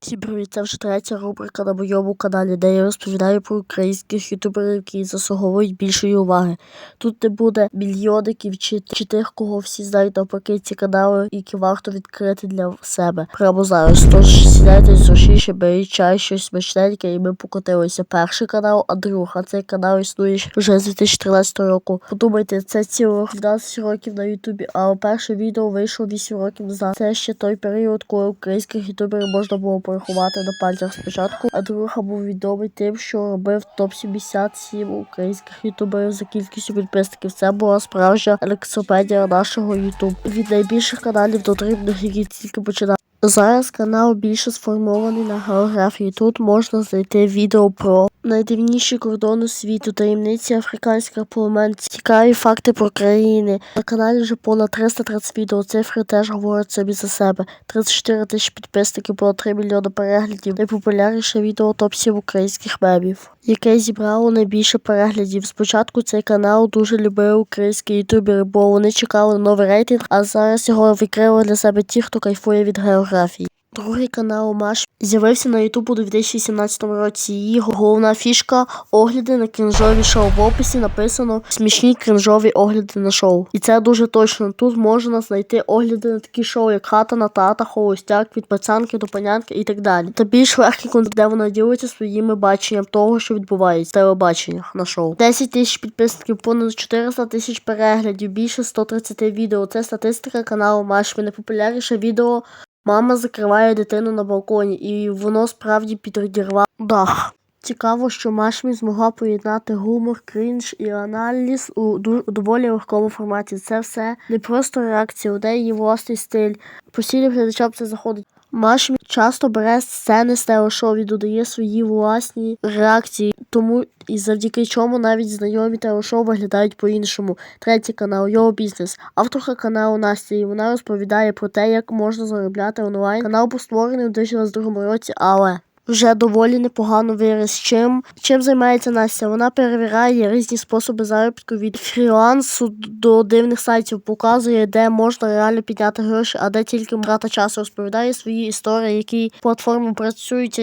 Всім привіт, це вже третя рубрика на моєму каналі, де я розповідаю про українських ютуберів, які заслуговують більшої уваги. Тут не буде мільйонників чи, чи тих, кого всі знають навпаки ці канали, які варто відкрити для себе прямо зараз. Тож сідайте зручніше, беріть чай, щось смачненьке, і ми покотилися. Перший канал Андрюха. Цей канал існує вже з 2013 року. Подумайте, це цілих 12 років на Ютубі, а перше відео вийшло 8 років назад. Це ще той період, коли українських ютуберів можна було порахувати на пальцях спочатку. а друга був відомий тим, що робив топ 77 українських ютуберів за кількістю підписників. Це була справжня енциклопедія нашого ютуб. Від найбільших каналів до дрібних, які тільки починали. Зараз канал більше сформований на географії. Тут можна знайти відео про найдивніші кордони світу, таємниці африканських племен, цікаві факти про країни. На каналі вже понад 330 відео. Цифри теж говорять собі за себе. 34 тисячі підписників, понад 3 мільйони переглядів. Найпопулярніше відео топ 7 українських мемів, яке зібрало найбільше переглядів. Спочатку цей канал дуже любили українські ютубери, бо вони чекали новий рейтинг, а зараз його відкрили для себе ті, хто кайфує від географії. Другий канал Маш з'явився на Ютубу у 2017 році. Її головна фішка огляди на крінжові шоу. В описі написано смішні крінжові огляди на шоу. І це дуже точно. Тут можна знайти огляди на такі шоу, як хата на тата, холостяк, від пацанки до панянки і так далі. Та більш легкий контент, де вона ділиться своїми баченням того, що відбувається в телебаченнях на шоу. 10 тисяч підписників, понад 400 тисяч переглядів, більше 130 відео. Це статистика каналу Маш. Найпопулярніше відео Мама закриває дитину на балконі, і воно справді підірвало дах. Цікаво, що Машмі змогла поєднати гумор, крінж і аналіз у доволі легкому форматі. Це все не просто реакція, у неї власний стиль. Постійним глядачам це заходить. Машмі часто бере сцени з телешоу і додає свої власні реакції, тому і завдяки чому навіть знайомі телешоу виглядають по-іншому. Третій канал Його бізнес. Авторка каналу Настя, і вона розповідає про те, як можна заробляти онлайн. Канал був створений у 2022 році, але вже доволі непогано виріс. Чим, чим займається Настя? Вона перевіряє різні способи заробітку від фрілансу до дивних сайтів, показує, де можна реально підняти гроші, а де тільки трата часу. Розповідає свої історії, які платформи працюють,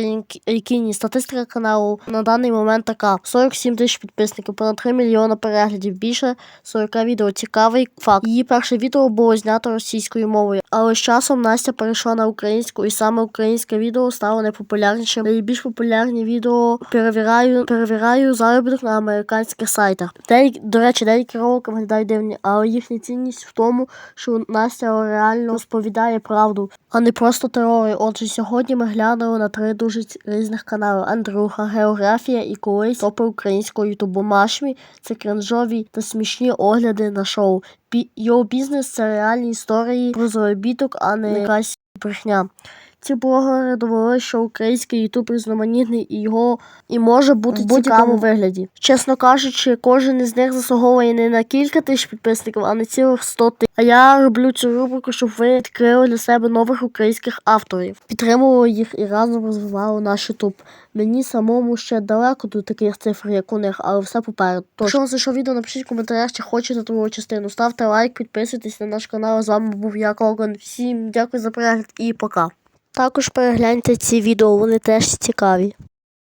які- ні. Статистика каналу на даний момент така: 47 тисяч підписників, понад 3 мільйони переглядів, більше 40 відео. Цікавий факт. Її перше відео було знято російською мовою, але з часом Настя перейшла на українську, і саме українське відео стало найпопулярнішим. Найбільш популярні відео перевіряю, перевіряю заробіток на американських сайтах. Деякі, до речі, деякі ролики виглядають дивні, але їхня цінність в тому, що Настя реально розповідає правду, а не просто теорії. Отже, сьогодні ми глянули на три дуже різних канали: Андрюха, Географія і колись топи українського ютубу Машмі. Це кринжові та смішні огляди на шоу. Його бізнес це реальні історії про заробіток, а не якась брехня. Ці блогери довели, що український ютуб різноманітний і його і може бути в будь-якому вигляді. Чесно кажучи, кожен із них заслуговує не на кілька тисяч підписників, а на цілих 100 тисяч. А я роблю цю рубрику, щоб ви відкрили для себе нових українських авторів, підтримували їх і разом розвивали наш ютуб. Мені самому ще далеко до таких цифр, як у них, але все попереду. Тож, якщо вам зайшов відео, напишіть в коментарях, чи хочете другу частину. Ставте лайк, підписуйтесь на наш канал. З вами був я Коган. Всім дякую за перегляд і пока. Також перегляньте ці відео, вони теж цікаві.